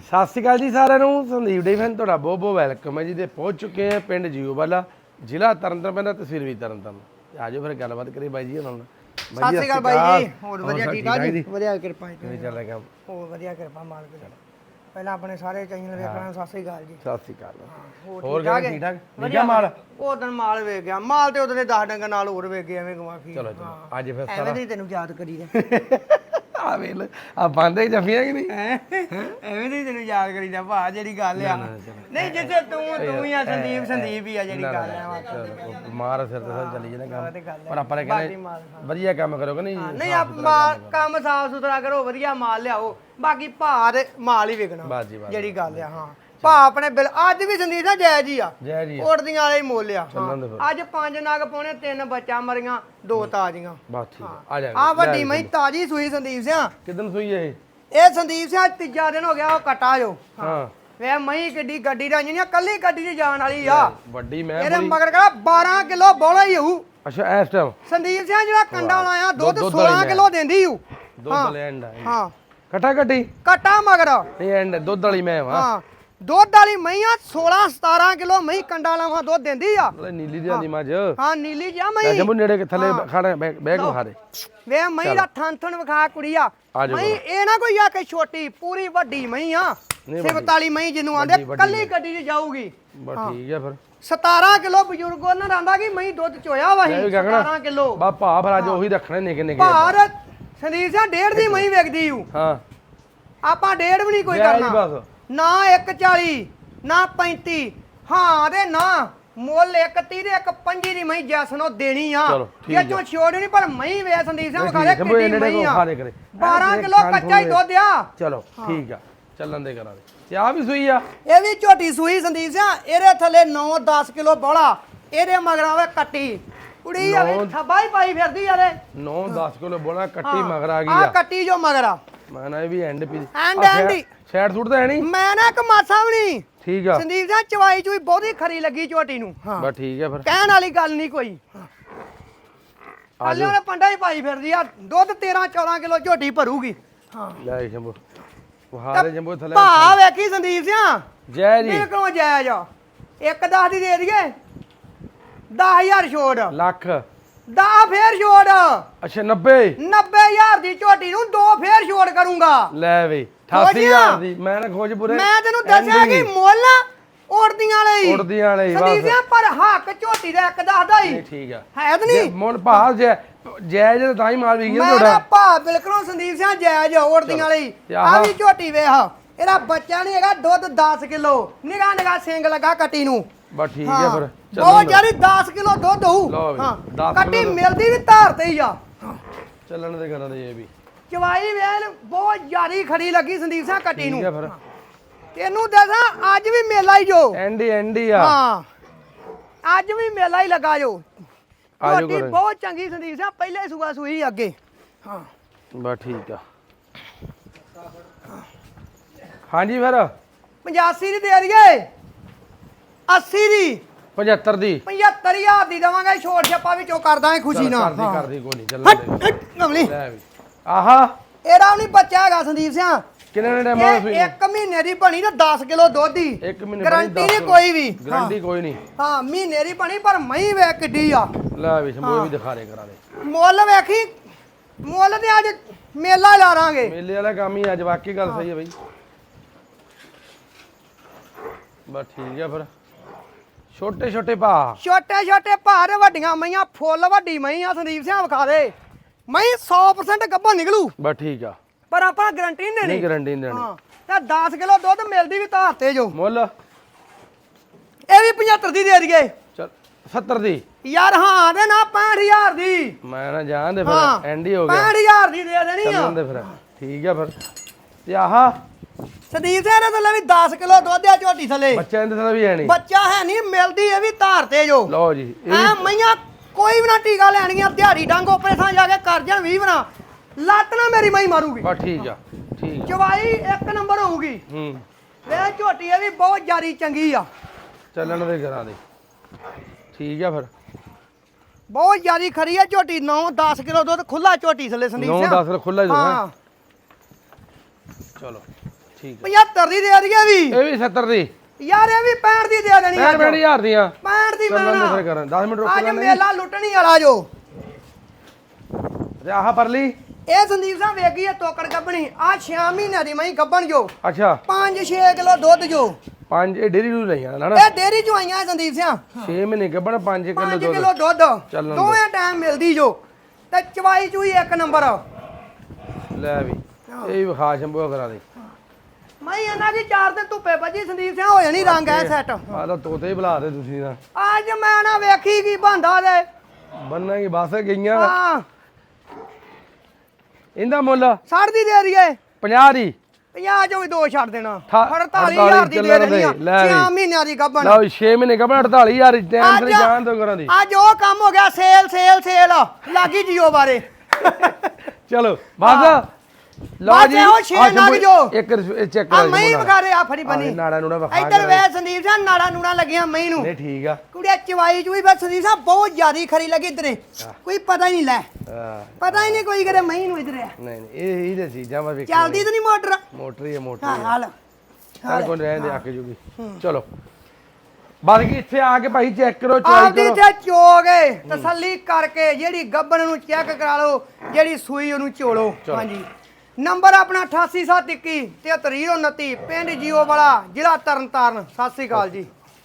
ਸਤਿ ਸ਼੍ਰੀ ਅਕਾਲ ਜੀ ਸਾਰਿਆਂ ਨੂੰ। ਸੰਦੀਪ ਡੇਫਨ ਤੁਹਾਡਾ ਬਹੁਤ ਬਹੁਤ ਵੈਲਕਮ ਹੈ ਜੀ। ਤੇ ਪਹੁੰਚ ਚੁੱਕੇ ਹਾਂ ਪਿੰਡ ਜੀਓਵਾਲਾ ਜ਼ਿਲ੍ਹਾ ਤਰਨਤਾਰਨ ਪੈਂਦਾ ਤਹਿਸੀਲ ਵੀ ਤਰਨਤਾਰਨ। ਆਜੋ ਫਿਰ ਗੱਲਬਾਤ ਕਰੀਏ ਬਾਈ ਜੀ ਉਹਨਾਂ ਨਾਲ। ਸਤਿ ਸ਼੍ਰੀ ਅਕਾਲ ਬਾਈ ਜੀ। ਹੋਰ ਵਧੀਆ ਠੀਕ ਠਾਕ ਜੀ? ਵਧੀਆ ਕਿਰਪਾ ਜੀ। ਕਿਵੇਂ ਚੱਲ ਰਿਹਾ ਹੋਰ ਵਧੀਆ ਕਿਰਪਾ ਮਾਲਕ ਦੀ। ਪਹਿਲਾਂ ਆਪਣੇ ਸਾਰੇ ਚੈਨਲ ਵੇਖਣਾ ਸਤਿ ਸ਼੍ਰੀ ਅਕਾਲ ਜੀ। ਸਤਿ ਸ਼੍ਰੀ ਅਕਾਲ। ਹੋਰ ਠੀਕ ਠਾਕ ਵਧੀਆ ਮਾਲ? ਉਹ ਦਿਨ ਮਾਲ ਵੇਖ ਗਿਆ। ਮਾਲ ਤੇ ਉਹਦੇ 10 ਡੰਗਰ ਨਾਲ ਹੋਰ ਵੇਖ ਗਏ ਐਵੇਂ ਗਵਾਖੀ ਚਲੋ ਚਲੋ। ਅੱਜ ਫਿਰ ਐਵੇਂ ਦੀ ਤੈਨੂੰ ਯਾਦ ਕਰੀਦਾ ਆ ਵੇਲ ਆ ਬੰਦੇ ਜਫੀਆਂ ਕਿ ਨਹੀਂ? ਐਵੇਂ ਦੀ ਤੈਨੂੰ ਯਾਦ ਕਰੀਦਾ ਭਾ ਜਿਹੜੀ ਗੱਲ ਆ। ਨਹੀਂ ਜਿੱਥੇ ਤੂੰ ਤੂੰ ਹੀ ਆ ਸੰਦੀਪ ਸੰਦੀਪ ਹੀ ਆ ਜਿਹੜੀ ਗੱਲ ਆ। ਚਲੋ ਮਾਰ ਸਿਰ ਤੇ ਸਭ ਚੱਲੀ ਜਾਂਦਾ ਕੰਮ। ਪਰ ਆਪਾਂ ਨੇ ਕਹਿੰਦੇ ਵਧੀਆ ਕੰਮ ਕਰੋ ਕਿ ਨਹੀਂ? ਨਹੀਂ ਆ ਮਾਲ ਕੰਮ ਸਾਫ਼ ਸੁਥਰਾ ਕਰੋ ਵਧੀਆ ਮਾਲ ਲਿਆਓ। ਬਾਕੀ ਦੇ ਮਾਲ ਹੀ ਵਿਕਣਾ ਜਿਹੜੀ ਗੱਲ ਆ ਹਾਂ। ਭਾ ਆਪਣੇ ਬਿਲ ਅੱਜ ਵੀ ਸੰਦੀਪ ਦਾ ਜਾਇਜ਼ ਹੀ ਆ। ਜੈ ਜੀ ਵਾਲੇ ਹੀ ਮੁੱਲ ਆ। ਚੱਲਣ ਦੇ ਹਾਂ। ਅੱਜ ਪੰਜ ਨਗ ਪਾਉਣੇ ਤਿੰਨ ਬੱਚਾ ਮਰੀਆਂ ਦੋ ਤਾਜ਼ੀਆਂ। ਬਸ ਠੀਕ ਆ, ਆ ਜਾ ਆ ਵੱਡੀ ਮਈ ਤਾਜੀ ਸੂਈ ਸੰਦੀਪ ਸਿਆ। ਕਿਦਨ ਸੂਈ ਹੈ ਇਹ? ਇਹ ਸੰਦੀਪ ਸਿਆ ਤੀਜਾ ਦਿਨ ਹੋ ਗਿਆ ਉਹ ਕਟਾ ਜੋ। ਹਾਂ। ਵੇ ਮਈ ਕਿੱਡੀ ਗੱਡੀ ਦਾ ਇੰਜੀਨੀਅਰ ਕੱਲੀ ਗੱਡੀ 'ਚ ਜਾਣ ਵਾਲੀ ਆ। ਵੱਡੀ ਮੈਂ ਇਹਦੇ ਮਗਰ ਕਰਾ 12 ਕਿਲੋ ਬੋਲਾ ਹੀ ਹੋਊ। ਅੱਛਾ ਇਸ ਟਾਈਮ ਸੰਦੀਪ ਸਿਆ ਜਿਹੜਾ ਕੰਡਾ ਲਾਇਆ ਦੁੱਧ ਦੁੱਧ 16 ਵਾਲੀ ਕਿਲੋ ਦਿੰਦੀ ਹੂ। ਦੁੱਧ ਲੈਂਡ ਆ ਹਾਂ। ਕਟਾ ਕਟੀ ਕਟਾ ਮਗਰ। ਨਹੀਂ ਐਂਡ ਦੁੱਧ ਵਾਲੀ ਮੈਂ ਵਾ। ਹਾਂ। ਦੁੱਧ ਵਾਲੀ ਮਈਆਂ 16 17 ਕਿਲੋ ਮਈ ਕੰਡਾ ਲਾਵਾਂ ਦੁੱਧ ਦਿੰਦੀ ਆ। ਨਾਲੇ ਨੀਲੀ ਦੀ ਆਂਦੀ ਮੱਝ। ਹਾਂ ਨੀਲੀ ਜਾ ਮੈਂ ਮਈ ਜੰਮੂ ਨੇੜੇ ਕਿ ਥੱਲੇ ਖਾਣਾ ਬੈਗ ਦੇ। ਵੇ ਮਈ ਦਾ ਥਣ ਥਣ ਵਿਖਾ ਕੁੜੀ ਆ। ਆ ਜਾਓ ਮਈ ਇਹ ਨਾ ਕੋਈ ਆ ਕੇ ਛੋਟੀ ਪੂਰੀ ਵੱਡੀ ਮਈ ਆ। ਨਹੀਂ ਸਿਫਤ ਵਾਲੀ ਮਈ ਜਿਹਨੂੰ ਆਂਦੇ ਕੱਲੀ ਗੱਡੀ 'ਚ ਜਾਊਗੀ। ਬਸ ਠੀਕ ਹੈ ਫਿਰ। 17 ਕਿਲੋ ਬਜ਼ੁਰਗ ਉਹਨਾਂ ਦਾ ਆਂਦਾ ਕਿ ਮਈ ਦੁੱਧ ਚੋਇਆ ਵਾ ਮੈਂ ਵੀ ਹੀ ਗਗਨਾ 17 ਕਿਲੋ। ਬਾ ਭਾ ਫਿਰ ਅੱਜ ਉਹੀ ਰੱਖਣੇ ਨਿੱਕੇ ਨਿੱਕੇ ਭਾਰ ਸੰਦੀਪ ਸਿੰਘ ਡੇਢ ਦੀ ਮਈ ਵਿਕਦੀ ਹੂ ਹਾਂ। ਆਪਾਂ ਡੇਢ ਵੀ ਨਹੀਂ ਕੋਈ ਕਰਨਾ। ਬਸ। ਨਾ 140 ਨਾ 35 ਹਾਂ ਤੇ ਨਾ। ਮੁੱਲ 130 ਦੇ 125 ਦੀ ਮਈ ਜੈਸਨੋ ਦੇਣੀ ਆ। ਚਲੋ, ਠੀਕ ਇਹ ਚੋਂ ਛੋੜ ਨਹੀਂ ਪਰ ਮਈ ਵੇ ਸੰਦੀਪ ਸਿੰਘ ਵਿਖਾ ਦੇ ਸ਼ੰਭੂ ਇਹ ਕਿੱਡੀ ਨੇੜੇ ਮਈ ਕੋ ਆ। ਖਾ ਦੇ ਕਰੇ। 12 ਕਿਲੋ ਕੱਚਾ ਹੀ ਦੁੱਧ ਆ। ਚਲੋ ਠੀਕ ਆ। ਚੱਲਣ ਦੇ ਕਰਾਂਗੇ ਤੇ ਆ ਵੀ ਸੂਈ ਆ। ਇਹ ਵੀ ਝੋਟੀ ਸੂਈ ਸੰਦੀਪ ਸਿੰਘ ਇਹਦੇ ਥੱਲੇ 9-10 ਕਿਲੋ ਬੋਲਾ ਇਹਦੇ ਮਗਰ ਆਵੇ ਕੱਟੀ। ਕੁੜੀ ਆ ਨੌਂ- ਥੱਬਾ ਹੀ ਪਾਈ ਫਿਰਦੀ ਯਾਰੇ 9 10 ਕਿਲੋ ਬੋਲਾ ਕੱਟੀ ਮਗਰ ਆ ਗਈ ਆ ਆ। ਕੱਟੀ ਜੋ ਮਗਰ ਆ। ਮੈਂ ਨਾ ਇਹ ਵੀ ਐਂਡ ਪੀ ਐਂਡ ਐਂਡ ਹੀ। ਸ਼ੈਡ ਸੂਟ ਤਾਂ ਹੈ ਨਹੀਂ? ਮੈਂ ਨਾ ਇੱਕ ਮਾਸਾ ਵੀ ਨਹੀਂ। ਠੀਕ ਆ। ਸੰਦੀਪ ਸਿੰਘ ਚਵਾਈ ਚੂਈ ਬਹੁਤੀ ਖਰੀ ਲੱਗੀ ਝੋਟੀ ਨੂੰ। ਹਾਂ। ਬਸ ਠੀਕ ਆ ਫਿਰ। ਕਹਿਣ ਵਾਲੀ ਗੱਲ ਨਹੀਂ ਕੋਈ। ਹਾਲੇ ਉਹਨੇ ਪੰਡਾ ਹੀ ਪਾਈ ਫਿਰਦੀ ਆ। ਦੁੱਧ 13 14 ਕਿਲੋ ਝੋਟੀ ਭਰੂਗੀ। ਹਾਂ। ਲੈ ਜੰਬੂ ਵਹਾਰੇ ਜੰਬੂ ਥੱਲੇ ਭਾ ਵੇਖੀ ਸੰਦੀਪ ਸਿੰਘ ਜੈ ਜੀ। ਬਿਲਕੁਲ ਜਾਇਜ਼ ਆ। ਇੱਕ 10 ਦੀ ਦੇ ਦਈਏ। 10000 ਛੋੜ ਲੱਖ। 10 ਫੇਰ ਛੋੜ। ਅੱਛਾ 90 90000 ਦੀ ਝੋਟੀ ਨੂੰ ਦੋ ਫੇਰ ਛੋੜ ਕਰੂੰਗਾ। ਲੈ ਵੇ ਖੋਜ 88000 ਦੀ। ਮੈਂ ਨਾ ਖੋਜ ਪੂਰੇ ਮੈਂ ਤੈਨੂੰ ਦੱਸਿਆ ਕਿ ਮੁੱਲ ਉੜਦੀਆਂ ਲਈ। ਉੜਦੀਆਂ ਵਾਲੇ ਸੰਦੀਪ ਬਸ। ਸਿੰਘ ਪਰ ਹੱਕ ਝੋਟੀ ਦਾ ਇੱਕ ਦੱਸਦਾ ਹੀ। ਠੀਕ ਆ। ਹੈ ਤਾਂ ਨਹੀਂ? ਮੁੱਲ ਭਾਅ ਜੈ ਜੈ ਜੈ ਤਾਂ ਹੀ ਮਾਲ ਵੀ ਗਿਆ ਤੁਹਾਡਾ। ਭਾ ਬਿਲਕੁਲ ਸੰਦੀਪ ਸਿੰਘ ਜਾਇਜ਼ ਉੜਦੀਆਂ ਤੇ ਆ? ਵੀ ਝੋਟੀ ਵੇਖ। ਇਹਦਾ ਬੱਚਾ ਨਹੀਂ ਹੈਗਾ ਦੁੱਧ 10 ਕਿਲੋ। ਨਿਗਾ ਨਿਗਾ ਸਿੰਘ ਲੱਗਾ ਕੱਟੀ ਨੂੰ। ਬਸ ਠੀਕ ਹਾਂ। ਆ ਫਿਰ ਉਹ ਚੱਲਣ ਦੇ ਜਿਹੜੀ 10 ਕਿਲੋ ਦੁੱਧ ਹੋਊ। ਲਓ ਵੀ, ਹਾਂ 10 ਕੱਟੀ ਕਿਲੋ ਮਿਲਦੀ ਵੀ ਧਾਰ ਤੇ ਹੀ ਆ। ਚੱਲਣ ਦੇ ਕਰਾਂ ਦੇ ਇਹ ਵੀ। ਚਵਾਈ ਵੇਲ ਬਹੁਤ ਜ਼ਿਆਦੀ ਖੜੀ ਲੱਗੀ ਸੰਦੀਪ ਸਿੰਘ ਕੱਟੀ ਠੀਕ ਨੂੰ। ਆ ਫਿਰ। ਤੈਨੂੰ ਦੱਸਾਂ ਅੱਜ ਵੀ ਮੇਲਾ ਹੀ ਜੋ। ਐਂਡੀ ਐਂਡੀ ਆ। ਹਾਂ। ਅੱਜ ਵੀ ਮੇਲਾ ਹੀ ਲੱਗਾ ਜੋ। ਆਜੋ ਝੋਟੀ ਕਰੋ। ਬਹੁਤ ਚੰਗੀ ਸੰਦੀਪ ਸਿੰਘ ਪਹਿਲੇ ਸੁਗਾ ਸੂਈ ਅੱਗੇ। ਹਾਂ। ਬਸ ਠੀਕ ਆ। ਹਾਂਜੀ ਫਿਰ। 85 ਦੀ ਦੇ ਦਈਏ 80 ਦੀ। 75 ਦੀ। 75000 ਦੀ ਦਵਾਂਗੇ ਛੋੜ ਛੱਪਾ ਵਿੱਚੋਂ ਕਰ ਦਾਂਗੇ ਖੁਸ਼ੀ ਚੱਲ ਨਾਲ। ਕਰਦੀ ਕਰਦੀ ਕੋਈ ਨਹੀਂ ਚੱਲਣ ਹਟ ਦੇ। ਹਟ ਕਮਲੀ ਲੈ ਵੀ। ਆਹਾ। ਇਹਦਾ ਨਹੀਂ ਬੱਚਾ ਹੈਗਾ ਸੰਦੀਪ ਸਿੰਘ ਕਿੰਨੇ ਨੇ ਟਾਈਮ ਹੋ ਇਹ ਮਹੀਨੇ ਦੀ ਬਣੀ ਤੇ 10 ਕਿਲੋ ਦੁੱਧ ਦੀ। ਇੱਕ ਮਹੀਨੇ ਗਰੰਟੀ ਨਹੀਂ ਕੋਈ ਵੀ। ਗਰੰਟੀ ਕੋਈ ਨਹੀਂ। ਹਾਂ ਮਹੀਨੇ ਦੀ ਬਣੀ ਪਰ ਮਈ ਵੇ ਕਿੱਡੀ ਆ। ਲੈ ਵੀ ਸ਼ੰਭੂ ਵੀ ਦਿਖਾ ਦੇ ਕਰਾ ਦੇ। ਮੁੱਲ ਵੇਖੀ। ਮੁੱਲ ਤੇ ਅੱਜ ਮੇਲਾ ਲਾ ਲਾਂਗੇ ਮੇਲੇ ਵਾਲਾ ਕੰਮ ਹੀ ਅੱਜ ਵਾਕਈ ਗੱਲ ਸਹੀ ਹੈ ਬਈ। ਬਸ ਠੀਕ ਆ ਫਿਰ। ਛੋਟੇ ਛੋਟੇ ਭਾ। ਛੋਟੇ ਛੋਟੇ ਭਾਰ ਵੱਡੀਆਂ ਮਈਆਂ ਫੁੱਲ ਵੱਡੀ ਮਈ ਆ ਸੰਦੀਪ ਸਿੰਘ ਵਿਖਾ ਦੇ। ਮਈ 100% ਗੱਭਾ ਨਿਕਲੂ। ਬਸ ਠੀਕ ਆ। ਪਰ ਆਪਾਂ ਗਰੰਟੀ ਨਹੀਂ ਨਹੀਂ ਗਰੰਟੀ ਨਹੀਂ ਦੇਣੀ। ਹਾਂ ਤਾਂ 10 ਕਿਲੋ ਦੁੱਧ ਮਿਲਦੀ ਵੀ ਧਾਰ ਤੇ ਜੋ ਮੁੱਲ? ਇਹ ਵੀ 75 ਦੀ ਦੇ ਦਈਏ। ਚਲ 70 ਦੀ। ਯਾਰ ਹਾਂ ਦੇ ਨਾ 65000 ਦੀ। ਮੈਂ ਨਾ ਜਾਣ ਦੇ ਫਿਰ ਐਂਡੀ ਹੋ ਗਿਆ। 65000 ਦੀ ਦੇ ਦੇਣੀ ਆ। ਚੱਲਣ ਦੇ ਫਿਰ। ਠੀਕ ਆ ਫਿਰ। ਤੇ ਆਹਾ ਸੰਦੀਪ ਸਿੰਘ ਨੇ ਥੱਲੇ ਵੀ 10 ਕਿਲੋ ਦੁੱਧ ਆ ਝੋਟੀ ਥੱਲੇ। ਬੱਚਿਆਂ ਦੇ ਥਾਂ ਵੀ ਹੈ ਨਹੀਂ ਬੱਚਾ ਹੈ ਨਹੀਂ ਮਿਲਦੀ ਇਹ ਵੀ ਧਾਰ ਤੇ ਜੋ। ਲਓ ਜੀ ਐ ਮਈਆਂ ਕੋਈ ਵੀ ਨਾ ਟੀਕਾ ਲੈਣਗੀਆਂ ਦਿਹਾੜੀ ਡੰਗ ਉਪਰੇ ਥਾਂ ਜਾ ਕੇ ਕਰ ਜਾਣ 20 ਬਣਾ। ਲੱਤ ਨਾ ਮੇਰੀ ਮਈ ਮਾਰੂਗੀ। ਬਸ ਠੀਕ ਆ ਠੀਕ ਚਵਾਈ ਇੱਕ ਨੰਬਰ ਹੋਊਗੀ। ਹੂੰ। ਵੇ ਝੋਟੀ ਇਹ ਵੀ ਬਹੁਤ ਜਾਰੀ ਚੰਗੀ ਆ। ਚੱਲਣ ਦੇ ਘਰਾਂ ਦੇ। ਠੀਕ ਆ ਫਿਰ। ਬਹੁਤ ਜਾਰੀ ਖਰੀ ਆ ਝੋਟੀ 9 10 ਕਿਲੋ ਦੁੱਧ ਖੁੱਲਾ ਝੋਟੀ ਥੱਲੇ ਸੰਦੀਪ 9 ਸਿੰਘ 10 ਖੁੱਲਾ ਹੀ। ਹਾਂ। ਚਲੋ। ਠੀਕ 75 ਦੀ ਦੇ ਦਈਏ ਵੀ। ਇਹ ਵੀ 70 ਦੀ। ਯਾਰ ਇਹ ਵੀ 65 ਦੀ ਦੇ ਦੇਣੀ 65 ਹਜ਼ਾਰ ਦੀਆਂ 65 ਦੀ ਚੱਲਣ ਦੇ ਫਿਰ ਮੈਂ ਕਰਨ 10 ਮਿੰਟ ਰੁਕ ਅੱਜ ਮੇਲਾ ਲੁੱਟਣੀ ਵਾਲਾ ਜੋ। ਤੇ ਆਹ ਪਰਲੀ। ਇਹ ਸੰਦੀਪ ਸਾਹਿਬ ਵੇਖੀ ਹੈ ਤੋਕੜ ਗੱਬਣੀ। ਆ 6 ਮਹੀਨਿਆਂ ਦੀ ਮਹੀਂ ਗੱਬਣ ਜੋ। ਅੱਛਾ। 5-6 ਕਿਲੋ ਦੁੱਧ ਜੋ। ਪੰਜ ਇਹ ਡੇਰੀ ਨੂੰ ਲਈਆਂ ਨਾ ਇਹ ਡੇਰੀ ਚੋਂ ਆਈਆਂ ਸੰਦੀਪ ਸਿੰਘ 6 ਮਹੀਨੇ ਗੱਬਣ 5 ਕਿਲੋ 5 ਦੁੱਧ। ਕਿਲੋ ਦੁੱਧ। ਦੋਵੇਂ ਟਾਈਮ ਮਿਲਦੀ ਜੋ। ਤੇ ਚਵਾਈ ਚੂਈ ਇੱਕ ਨੰਬਰ। ਲੈ ਵੀ। ਇਹ ਵੀ ਵਿਖਾ ਸ਼ੰਭੂ ਕਰਾ ਦੇ। ਮੈਂ ਇਹਨਾਂ ਦੀ ਚਾਰ ਦਿਨ ਧੁੱਪੇ ਵੱਜੀ ਸੰਦੀਪ ਸਿੰਘ ਹੋ ਜਾਣੀ ਰੰਗ ਐ ਸੈੱਟ ਆਹ ਤਾਂ ਤੋਤੇ ਹੀ ਬੁਲਾ ਦੇ ਤੁਸੀਂ ਨਾ ਅੱਜ ਮੈਂ ਨਾ ਵੇਖੀ ਕੀ ਬੰਦਾ ਦੇ ਬੰਨਾਂਗੇ ਬਸ ਗਈਆਂ ਹਾਂ। ਇਹਦਾ ਮੁੱਲ? ਸੜ ਦੀ ਦੇ ਦਈਏ 50 ਦੀ 50 ਚੋਂ ਵੀ ਦੋ ਛੱਡ ਦੇਣਾ। ਠਾ- 48000 ਦੀ ਦੇ ਦੇਣੀ ਆ। ਦੇ, ਲੈ ਵੀ। 6 ਮਹੀਨਿਆਂ ਦੀ ਗੱਬਣ ਲਓ 6 ਮਹੀਨੇ ਗੱਬਣ 48000 ਟਾਈਮ ਤੇ ਜਾਣ ਤੋਂ ਕਰਾਂ ਦੀ। ਅੱਜ ਉਹ ਕੰਮ ਹੋ ਗਿਆ ਸੇਲ ਸੇਲ ਸੇਲ। ਲਾਗੀ ਜੀਓ ਬਾਰੇ। ਚਲੋ ਬਸ। ਲਓ ਬਸ ਜੀ ਇਹੋ ਛੇ ਆਹ ਨਗ ਸ਼ੰਭੂ, ਜੋ। ਇੱਕ ਚੈੱਕ ਆ ਕਰੋ ਮਹੀਂ ਵਿਖਾ ਰਹੇ ਆ ਫੜੀ ਬਣੀ ਨਾੜਾ ਨੂੜਾ ਵਿਖਾ ਇੱਧਰ ਕੇ ਵੇ ਸੰਦੀਪ ਸਿੰਘ ਨਾੜਾ ਨੂੜਾ ਲੱਗੀਆਂ ਮਹੀਂ ਨੂੰ। ਨਹੀਂ ਠੀਕ ਆ। ਕੁੜੀਆ ਚਵਾਈ ਚੂਈ ਬਸ ਸੰਦੀਪ ਸਾਹਿਬ ਬਹੁਤ ਜ਼ਿਆਦੀ ਖਰੀ ਲੱਗੀ ਇਧਰੇ। ਕੋਈ ਪਤਾ ਹੀ ਨਹੀਂ ਲੈ। ਹਾਂ, ਪਤਾ ਹੀ ਨਹੀਂ ਕੋਈ ਕਰੇ ਮਹੀਂ ਨੂੰ ਇਧਰੇ ਨਹੀਂ ਨਹੀਂ ਇਹ ਇਹਦੇ ਚੀਜ਼ਾਂ ਵਾ ਵੇਖ ਚੱਲਦੀ ਤਾਂ ਨਹੀਂ ਮੋਟਰ? ਮੋਟਰ ਹੀ ਹੈ ਮੋਟਰ ਹਾਂ ਹੀ ਹੈ। ਹਾਲ ਚੱਲ ਕੋਈ ਰਹਿਣ ਦੇ ਅੱਕ ਜੂਗੀ। ਚਲੋ। ਬਾਕੀ ਇੱਥੇ ਆ ਕੇ ਭਾਈ ਚੈੱਕ ਕਰੋ ਚਵਾਈ ਆਪਦੀ ਕਰੋ। ਤੇ ਚੋਗੇ ਤਸੱਲੀ ਕਰਕੇ ਜਿਹੜੀ ਗੱਬਣ ਨੂੰ ਚੈੱਕ ਕਰਾ ਲਓ ਜਿਹੜੀ ਸੂਈ ਉਹਨੂੰ ਚੋਲੋ। ਚਲੋ। ਹਾਂਜੀ। ਨੰਬਰ ਆਪਣਾ 8871 7329 ਪਿੰਡ ਜੀਓ ਵਾਲਾ ਜ਼ਿਲ੍ਹਾ ਤਰਨਤਾਰਨ। ਸਤਿ ਸ੍ਰੀ ਅਕਾਲ ਜੀ।